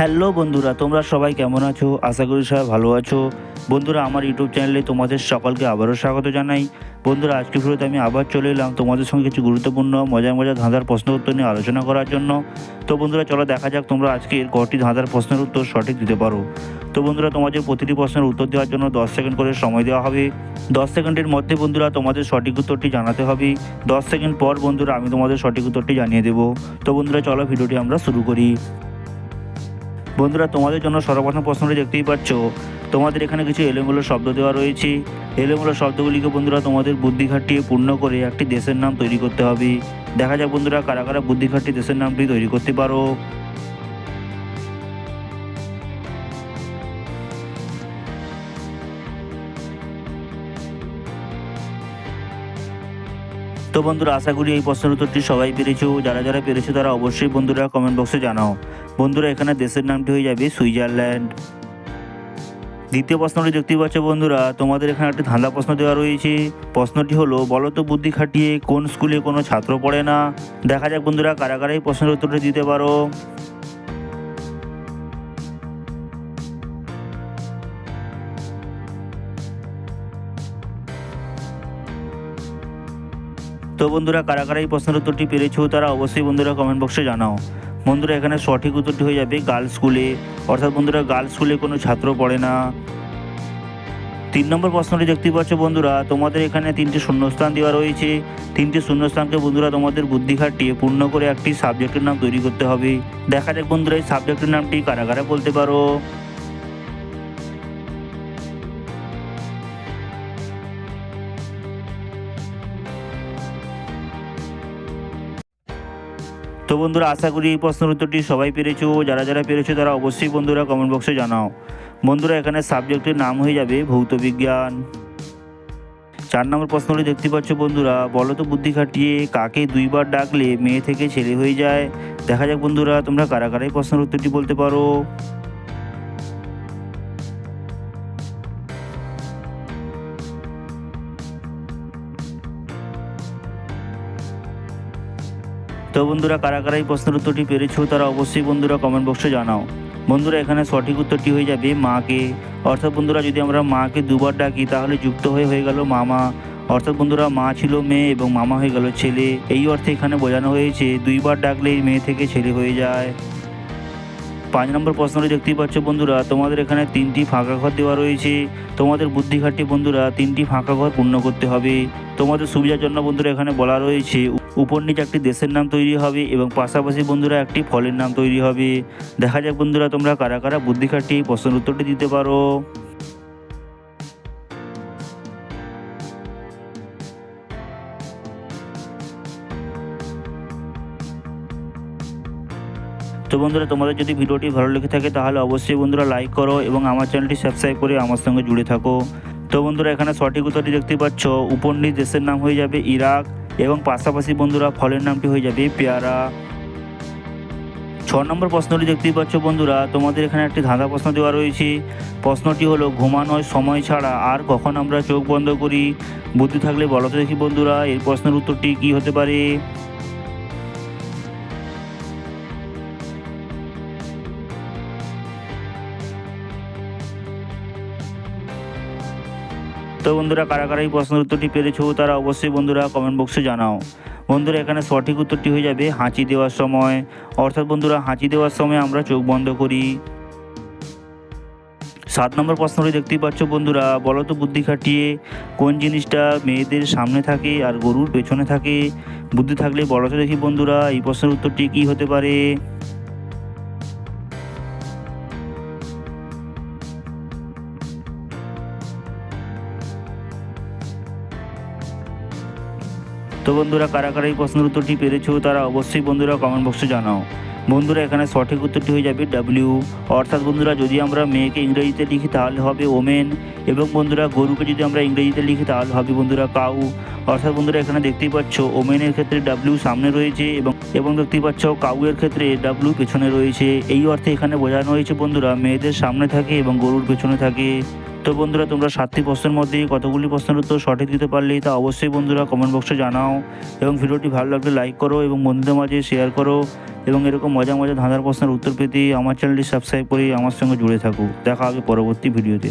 Hello বন্ধুরা, তোমরা সবাই কেমন আছো? আশা করি সবাই ভালো আছো। বন্ধুরা, আমার ইউটিউব চ্যানেলে তোমাদের সকলকে আবারও স্বাগত জানাই। বন্ধুরা, আজকে ভিডিওতে আমি আবার চলে এলাম তোমাদের সঙ্গে কিছু গুরুত্বপূর্ণ, মজার মজার ধাঁধার প্রশ্ন উত্তর নিয়ে আলোচনা করার জন্য। তো বন্ধুরা, চলো দেখা যাক তোমরা আজকের কটি ধাঁধার প্রশ্নের উত্তর সঠিক দিতে পারো। তো বন্ধুরা, তোমাদের প্রতিটি প্রশ্নের উত্তর দেওয়ার জন্য দশ সেকেন্ড করে সময় দেওয়া হবে। দশ সেকেন্ডের মধ্যে বন্ধুরা, তোমাদের সঠিক উত্তরটি জানাতে হবে। দশ সেকেন্ড পর বন্ধুরা, আমি তোমাদের সঠিক উত্তরটি জানিয়ে দেবো। তো বন্ধুরা, চলো ভিডিওটি আমরা শুরু করি। বন্ধুরা, তোমাদের জন্য সর্বপ্রথম প্রশ্নটি দেখতেই পাচ্ছ। তোমাদের এখানে কিছু এলোমেলো শব্দ দেওয়া রয়েছে। এলোমেলো শব্দগুলিকে বন্ধুরা, তোমাদের বুদ্ধি খাটিয়ে পূর্ণ করে একটি দেশের নাম তৈরি করতে হবে। দেখা যাক বন্ধুরা, কারা কারা বুদ্ধি খাটিয়ে দেশের নামটি তৈরি করতে পারো। তো বন্ধুরা, আশা করি এই প্রশ্নের উত্তরটি সবাই পেরেছ। যারা যারা পেরেছ তারা অবশ্যই বন্ধুরা কমেন্ট বক্সে জানাও। বন্ধুরা, এখানে দেশের নামটি হয়ে যাবে সুইজারল্যান্ড। দ্বিতীয় প্রশ্নটি দেখতে পাচ্ছ বন্ধুরা, তোমাদের এখানে একটি ধাঁধা প্রশ্ন দেওয়া রয়েছে। প্রশ্নটি হলো, বলো তো বুদ্ধি খাটিয়ে কোন স্কুলে কোনো ছাত্র পড়ে না? দেখা যাক বন্ধুরা, কারা কারা প্রশ্নের উত্তরটি দিতে পারো। তো বন্ধুরা, কারা কারা এই প্রশ্নের উত্তরটি পেরেছ, তারা অবশ্যই বন্ধুরা কমেন্ট বক্সে জানাও। বন্ধুরা, এখানে সঠিক উত্তরটি হয়ে যাবে গার্লস স্কুলে অর্থাৎ বন্ধুরা গার্লস স্কুলে কোনো ছাত্র পড়ে না। তিন নম্বর প্রশ্নটি দেখতে পাচ্ছ বন্ধুরা, তোমাদের এখানে তিনটি শূন্যস্থান দেওয়া রয়েছে। তিনটি শূন্যস্থানকে বন্ধুরা, তোমাদের বুদ্ধি খাটিয়ে পূর্ণ করে একটি সাবজেক্টের নাম তৈরি করতে হবে। দেখা যাক বন্ধুরা, এই সাবজেক্টের নামটি কারা কারা বলতে পারো। তো বন্ধুরা, আশা করি এই প্রশ্নের উত্তরটি সবাই পেরেছ। যারা যারা পেরেছ তারা অবশ্যই বন্ধুরা কমেন্ট বক্সে জানাও। বন্ধুরা, এখানে সাবজেক্টের নাম হয়ে যাবে ভৌত বিজ্ঞান। চার নম্বর প্রশ্নটি দেখতে পাচ্ছ বন্ধুরা, বলো তো বুদ্ধি খাটিয়ে কাকে দুইবার ডাকলে মেয়ে থেকে ছেলে হয়ে যায়? দেখা যাক বন্ধুরা, তোমরা কারা কারাই প্রশ্নের উত্তরটি বলতে পারো। তো বন্ধুরা, কারা কারা এই প্রশ্নের উত্তরটি পেরেছ, তারা অবশ্যই বন্ধুরা কমেন্ট বক্সে জানাও। বন্ধুরা, এখানে সঠিক উত্তরটি হয়ে যাবে মাকে। অর্থাৎ বন্ধুরা, যদি আমরা মাকে দুবার ডাকি, তাহলে যুক্ত হয়ে হয়ে গেল মামা। অর্থাৎ বন্ধুরা, মা ছিল মেয়ে এবং মামা হয়ে গেল ছেলে। এই অর্থে এখানে বোঝানো হয়েছে, দুইবার ডাকলেই মেয়ে থেকে ছেলে হয়ে যায়। পাঁচ নম্বর প্রশ্নটি দেখতেই পাচ্ছ বন্ধুরা, তোমাদের এখানে তিনটি ফাঁকা ঘর দেওয়া রয়েছে। তোমাদের বুদ্ধি খাটিয়ে বন্ধুরা, তিনটি ফাঁকা ঘর পূর্ণ করতে হবে। তোমাদের সুবিধার জন্য বন্ধুরা, এখানে বলা রয়েছে উপর নিচে একটি দেশের নাম তৈরি হবে এবং পাশাপাশি বন্ধুরা একটি ফলের নাম তৈরি হবে। দেখা যাক বন্ধুরা তোমরা কারা কারা বুদ্ধি খাটিয়ে প্রশ্নের উত্তরটি দিতে পারো। তো বন্ধুরা, তোমাদের যদি ভিডিওটি ভালো লেগে থাকে, তাহলে অবশ্যই বন্ধুরা লাইক করো এবং আমার চ্যানেলটি সাবস্ক্রাইব করে আমার সঙ্গে জুড়ে থাকো। তো বন্ধুরা, এখানে সঠিক উত্তরটি দেখতে পাচ্ছ। উপর উপনিচ দেশের নাম হয়ে যাবে ইরাক। এবং পাশাপাশি বন্ধুরা ফলের নামটি হয়ে যাবে পেয়ারা। ছ নম্বর প্রশ্নটি দেখতেই পাচ্ছ বন্ধুরা, তোমাদের এখানে একটি ধাঁধা প্রশ্ন দেওয়া রয়েছে। প্রশ্নটি হলো, ঘুমানোর সময় ছাড়া আর কখন আমরা চোখ বন্ধ করি? বুদ্ধি থাকলে বলো তো দেখি বন্ধুরা এই প্রশ্নের উত্তরটি কী হতে পারে? তো বন্ধুরা, কারা কারা এই প্রশ্নের উত্তরটি পেরেছ তারা অবশ্যই বন্ধুরা কমেন্ট বক্সে জানাও। বন্ধুরা, এখানে সঠিক উত্তরটি হয়ে যাবে হাঁচি দেওয়ার সময়। অর্থাৎ বন্ধুরা, হাঁচি দেওয়ার সময় আমরা চোখ বন্ধ করি। সাত নম্বর প্রশ্নটি দেখতেই পাচ্ছ বন্ধুরা, বলো তো বুদ্ধি খাটিয়ে, কোন জিনিসটা মেয়েদের সামনে থাকে আর গরুর পেছনে থাকে? বুদ্ধি থাকলে বলো তো দেখি বন্ধুরা, এই প্রশ্নের উত্তরটি কী হতে পারে? তো বন্ধুরা কারা কারা এই প্রশ্নের উত্তরটি পেরেছ তারা অবশ্যই বন্ধুরা কমেন্ট বক্সে জানাও। বন্ধুরা, এখানে সঠিক উত্তরটি হয়ে যাবে ডাব্লিউ অর্থাৎ বন্ধুরা, যদি আমরা মেয়েকে ইংরেজিতে লিখি, তাহলে হবে ওমেন এবং বন্ধুরা, গরুকে যদি আমরা ইংরেজিতে লিখি, তাহলে হবে বন্ধুরা কাউ অর্থাৎ বন্ধুরা, এখানে দেখতেই পাচ্ছ ওমেনের ক্ষেত্রে ডাব্লিউ সামনে রয়েছে এবং এবং দেখতেই পাচ্ছ কাউয়ের ক্ষেত্রে ডাব্লিউ পেছনে রয়েছে। এই অর্থে এখানে বোঝানো হয়েছে বন্ধুরা, মেয়েদের সামনে থাকে এবং গরুর পেছনে থাকে। তো বন্ধুরা, তোমরা সাতটি প্রশ্নের মধ্যে কতগুলি প্রশ্নের উত্তর সঠিক দিতে পারলে তা অবশ্যই বন্ধুরা কমেন্ট বক্সে জানাও। এবং ভিডিওটি ভালো লাগলে লাইক করো এবং বন্ধুদের মাঝে শেয়ার করো। এবং এরকম মজা মজা ধাঁধার প্রশ্নের উত্তর পেতে আমার চ্যানেলটি সাবস্ক্রাইব করে আমার সঙ্গে জুড়ে থাকুক। দেখা হবে পরবর্তী ভিডিওতে।